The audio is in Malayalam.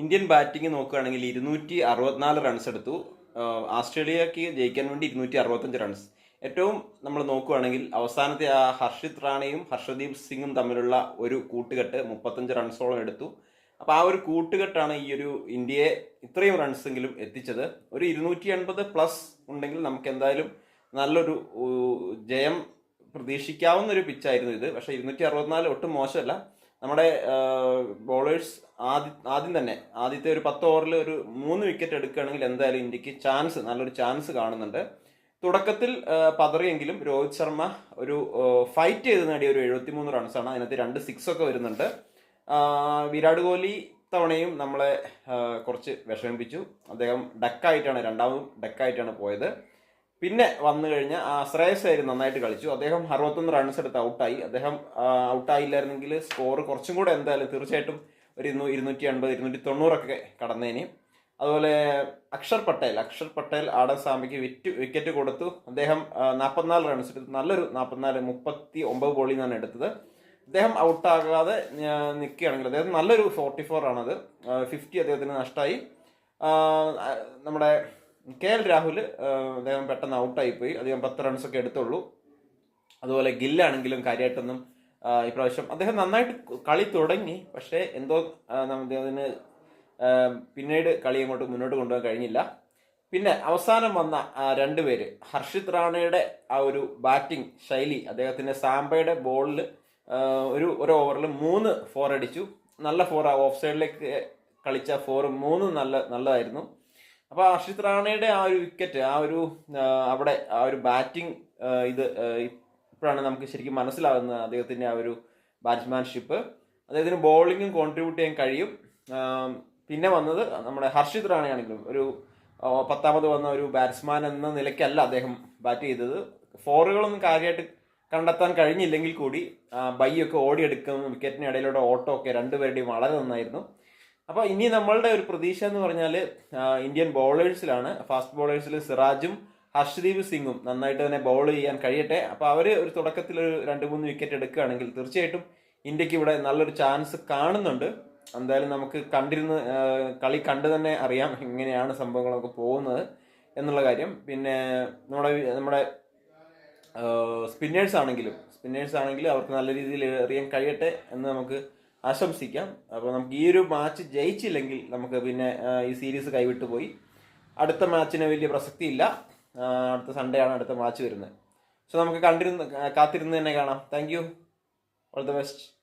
ഇന്ത്യൻ ബാറ്റിംഗ് നോക്കുകയാണെങ്കിൽ ഇരുന്നൂറ്റി അറുപത്തിനാല് റൺസ് എടുത്തു. ഓസ്ട്രേലിയക്ക് ജയിക്കാൻ വേണ്ടി ഇരുന്നൂറ്റി അറുപത്തഞ്ച് റൺസ് ഏറ്റവും നമ്മൾ നോക്കുകയാണെങ്കിൽ അവസാനത്തെ ആ ഹർഷിത് റാണയും ഹർഷദീപ് സിംഗും തമ്മിലുള്ള ഒരു കൂട്ടുകെട്ട് മുപ്പത്തഞ്ച് റൺസോളം എടുത്തു. അപ്പോൾ ആ ഒരു കൂട്ടുകെട്ടാണ് ഈ ഒരു ഇന്ത്യയെ ഇത്രയും റൺസെങ്കിലും എത്തിച്ചത്. ഒരു ഇരുന്നൂറ്റി എൺപത് പ്ലസ് ഉണ്ടെങ്കിൽ നമുക്ക് എന്തായാലും നല്ലൊരു ജയം പ്രതീക്ഷിക്കാവുന്ന ഒരു പിച്ചായിരുന്നു ഇത്. പക്ഷേ ഇരുന്നൂറ്റി അറുപത്തിനാല് ഒട്ടും മോശമല്ല. നമ്മുടെ ബോളേഴ്സ് ആദ്യ ആദ്യം തന്നെ ആദ്യത്തെ ഒരു പത്ത് ഓവറിൽ ഒരു മൂന്ന് വിക്കറ്റ് എടുക്കുകയാണെങ്കിൽ എന്തായാലും ഇന്ത്യയ്ക്ക് ചാൻസ് നല്ലൊരു ചാൻസ് കാണുന്നുണ്ട്. തുടക്കത്തിൽ പതറിയെങ്കിലും രോഹിത് ശർമ്മ ഒരു ഫൈറ്റ് ചെയ്ത് നേടിയ ഒരു എഴുപത്തിമൂന്ന് റൺസാണ് അതിനകത്ത് രണ്ട് സിക്സ് ഒക്കെ വരുന്നുണ്ട്. വിരാട് കോഹ്ലി തവണയും നമ്മളെ കുറച്ച് വിഷമിപ്പിച്ചു. അദ്ദേഹം ഡക്കായിട്ടാണ് രണ്ടാമതും ഡക്കായിട്ടാണ് പോയത്. പിന്നെ വന്നു കഴിഞ്ഞ ശ്രേയസ് അയ്യർ നന്നായിട്ട് കളിച്ചു. അദ്ദേഹം അറുപത്തൊന്ന് റൺസ് എടുത്ത് ഔട്ടായി അദ്ദേഹം ഔട്ടായില്ലായിരുന്നെങ്കിൽ സ്കോർ കുറച്ചും കൂടെ എന്തായാലും തീർച്ചയായിട്ടും ഒരു ഇരുന്നൂ ഇരുന്നൂറ്റി അൻപത് ഇരുന്നൂറ്റി തൊണ്ണൂറൊക്കെ കടന്നേനെ. അതുപോലെ അക്ഷർ പട്ടേൽ അക്ഷർ പട്ടേൽ ആടൻ സാമിക്ക് വിറ്റ് വിക്കറ്റ് കൊടുത്തു. അദ്ദേഹം നാൽപ്പത്തിനാല് റൺസ് എടുത്തു. നല്ലൊരു നാൽപ്പത്തിനാല് മുപ്പത്തി ഒമ്പത് ബോളിൽ നിന്നാണ് എടുത്തത്. അദ്ദേഹം ഔട്ടാകാതെ നിൽക്കുകയാണെങ്കിൽ അദ്ദേഹം നല്ലൊരു ഫോർട്ടി ഫോർ ആണത് ഫിഫ്റ്റി അദ്ദേഹത്തിന് നഷ്ടമായി നമ്മുടെ കെ എൽ രാഹുൽ അദ്ദേഹം പെട്ടെന്ന് ഔട്ടായി പോയി. അദ്ദേഹം പത്ത് റൺസൊക്കെ എടുത്തുള്ളൂ. അതുപോലെ ഗില്ലാണെങ്കിലും കാര്യമായിട്ടൊന്നും ഇപ്രാവശ്യം അദ്ദേഹം നന്നായിട്ട് കളി തുടങ്ങി. പക്ഷേ എന്തോ അദ്ദേഹത്തിന് പിന്നീട് കളി അങ്ങോട്ട് മുന്നോട്ട് കൊണ്ടുപോകാൻ കഴിഞ്ഞില്ല. പിന്നെ അവസാനം വന്ന രണ്ട് പേര്. ഹർഷിത് റാണയുടെ ആ ഒരു ബാറ്റിംഗ് ശൈലി അദ്ദേഹത്തിന്റെ സാംബയുടെ ബോളിൽ ഒരു ഒരു ഓവറിൽ മൂന്ന് ഫോർ അടിച്ചു. നല്ല ഫോർ ഓഫ് സൈഡിലേക്ക് കളിച്ച ഫോർ മൂന്ന് നല്ല നല്ലതായിരുന്നു. അപ്പോൾ ഹർഷിത് റാണയുടെ ആ ഒരു വിക്കറ്റ് ആ ഒരു അവിടെ ആ ഒരു ബാറ്റിംഗ് ഇത് ഇപ്പോഴാണ് നമുക്ക് ശരിക്കും മനസ്സിലാകുന്നത് അദ്ദേഹത്തിന്റെ ആ ഒരു ബാറ്റ്സ്മാൻഷിപ്പ് അദ്ദേഹത്തിന് ബോളിങ്ങും കോൺട്രിബ്യൂട്ട് ചെയ്യാൻ കഴിയും. പിന്നെ വന്നത് നമ്മുടെ ഹർഷിത് റാണയാണെങ്കിലും ഒരു പത്താമത് വന്ന ഒരു ബാറ്റ്സ്മാൻ എന്ന നിലയ്ക്കല്ല അദ്ദേഹം ബാറ്റ് ചെയ്തത്. ഫോറുകളൊന്നും കാര്യമായിട്ട് കണ്ടെത്താൻ കഴിഞ്ഞില്ലെങ്കിൽ കൂടി ബൈ ഒക്കെ ഓടിയെടുക്കുന്ന വിക്കറ്റിന് ഇടയിലൂടെ ഓട്ടോ ഒക്കെ രണ്ടുപേരുടെയും വളരെ നന്നായിരുന്നു. അപ്പോൾ ഇനി നമ്മളുടെ ഒരു പ്രതീക്ഷ എന്ന് പറഞ്ഞാൽ ഇന്ത്യൻ ബോളേഴ്സിലാണ് ഫാസ്റ്റ് ബോളേഴ്സിൽ സിറാജും ഹർഷദീപ് സിംഗും നന്നായിട്ട് തന്നെ ബോൾ ചെയ്യാൻ കഴിയട്ടെ. അപ്പോൾ അവർ ഒരു തുടക്കത്തിൽ ഒരു രണ്ട് മൂന്ന് വിക്കറ്റ് എടുക്കുകയാണെങ്കിൽ തീർച്ചയായിട്ടും ഇന്ത്യയ്ക്ക് ഇവിടെ നല്ലൊരു ചാൻസ് കാണുന്നുണ്ട്. എന്തായാലും നമുക്ക് കണ്ടിരുന്ന് കളി കണ്ടു തന്നെ അറിയാം എങ്ങനെയാണ് സംഭവങ്ങളൊക്കെ പോകുന്നത് എന്നുള്ള കാര്യം. പിന്നെ നമ്മുടെ നമ്മുടെ സ്പിന്നേഴ്സ് ആണെങ്കിലും സ്പിന്നേഴ്സ് ആണെങ്കിലും അവർക്ക് നല്ല രീതിയിൽ എറിയാൻ കഴിയട്ടെ എന്ന് നമുക്ക് ആശംസിക്കാം. അപ്പോൾ നമുക്ക് ഈ ഒരു മാച്ച് ജയിച്ചില്ലെങ്കിൽ നമുക്ക് പിന്നെ ഈ സീരീസ് കൈവിട്ടു പോയി. അടുത്ത മാച്ചിന് വലിയ പ്രസക്തി ഇല്ല അടുത്ത സൺഡേ ആണ് അടുത്ത മാച്ച് വരുന്നത്. സോ നമുക്ക് കണ്ടിരുന്ന് കാത്തിരുന്ന് തന്നെ കാണാം. Thank you all the best